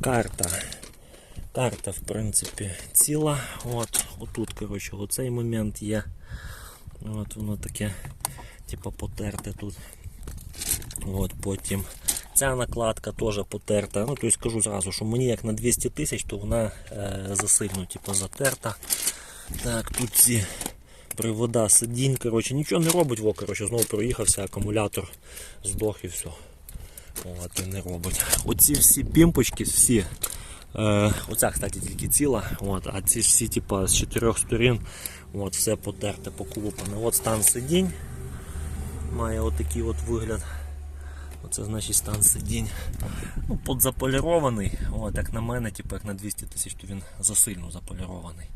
карта. Карта, в принципі, ціла. От, отут, коротше, оцей момент є. От воно таке, типу, потерте тут. От потім. Ця накладка теж потерта. Ну, тобто скажу зразу, що мені як на 200 тисяч, то вона е, засильно типу, затерта. Так, тут ці привода сидінь. Коротше, нічого не робить, во, коротше, знову проїхався, акумулятор здох і все. От, не робить. Оці всі пімпочки, всі. Е, оця, кстати, тільки ціла. От, а ці всі, типа, з чотирьох сторін, от, все потерте, поколупане. От стан сидінь. Має отакий от вигляд. Оце значить стан сидінь. Ну, подзаполірований. От, як на мене, типу, як на 200 тисяч, то він засильно заполірований.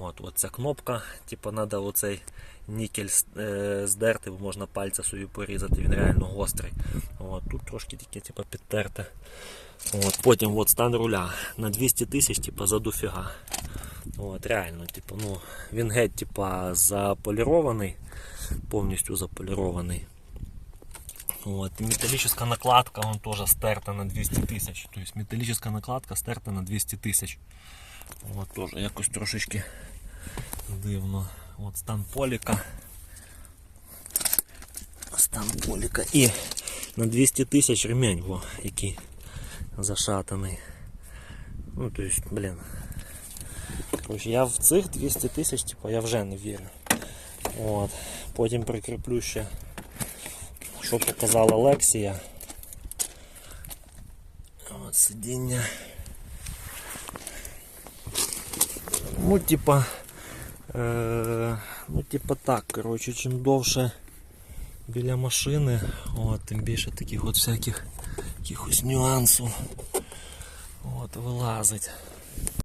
От, от ця кнопка, типу, треба оцей нікель е, здерти, бо можна пальця собі порізати, він реально гострий. От, тут трошки таке типу, підтерте. От, потім от, стан руля на 200 тисяч типу, за дофіга. От, реально, типу, ну, він геть типа, заполірований, повністю заполірований. Вот. Металлическая накладка, он тоже стерта на 200 тисяч. То есть металлическая накладка стерта на 200 тисяч. От теж якось трошечки дивно. От стан поліка. Стан поліка. І на 200 тисяч ремень, во, який зашатаний. Ну, то есть, блін. Короче, я в цих 200 тисяч, типу, я вже не вірю. От. Потім прикріплю ще що показала Лексія. От сидіння. Ну, типа, е, ну, типа так, коротше, чим довше біля машини, от, тим більше таких от всяких якихось нюансів от, вилазить.